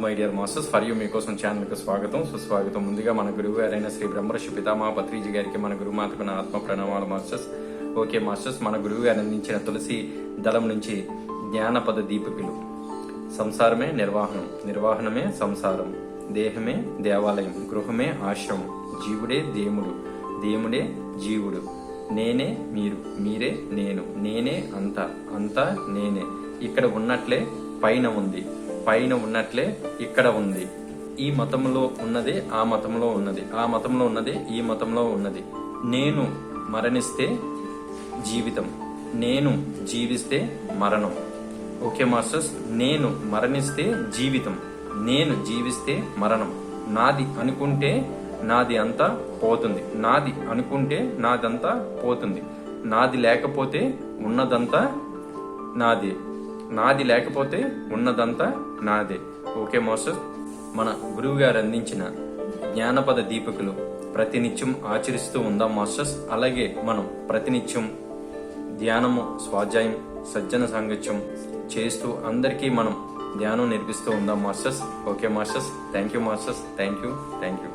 My dear masters for you మీకోసం ఛానల్కు స్వాగతం. సుస్వాగతం. ముందుగా మన గురువు గారైన శ్రీ బ్రహ్మర్షి పితామహ పత్రిజీ గారికి మన గురుమాతకు నా ఆత్మ ప్రణామాలు మాస్టర్స్ ఓకే మాస్టర్స్ మన గురువు గారు అందించిన తులసి దళం నుంచి జ్ఞానపద దీపికలు. సంసారమే నిర్వాహణం. నిర్వాహణమే సంసారం. దేహమే దేవాలయం. గృహమే ఆశ్రమం. జీవుడే దేముడు దేముడే జీవుడు. నేనే మీరు. మీరే నేను. నేనే అంతా. అంతా నేనే. ఇక్కడ ఉన్నట్లే పైన ఉంది. పైన ఉన్నట్లే ఇక్కడ ఉంది. ఈ మతంలో ఉన్నదే ఆ మతంలో ఉన్నది. ఆ మతంలో ఉన్నదే ఈ మతంలో ఉన్నది. నేను మరణిస్తే జీవితం. నేను జీవిస్తే మరణం. Okay masters? నేను మరణిస్తే జీవితం. నేను జీవిస్తే మరణం. నాది అనుకుంటే నాది అంతా పోతుంది. నాది అనుకుంటే నాదంతా పోతుంది. నాది లేకపోతే ఉన్నదంతా నాది. నాది లేకపోతే ఉన్నదంతా నాదే. Okay master. మన గురువు గారు అందించిన జ్ఞానపద దీపికలు ప్రతినిత్యం ఆచరిస్తూ ఉందాం మాస్టర్స్ అలాగే మనం ప్రతినిత్యం ధ్యానము స్వాధ్యాయం సజ్జన సాంగత్యం చేస్తూ అందరికీ మనం ధ్యానం నేర్పిస్తూ ఉందాం masters okay masters thank you masters thank you thank you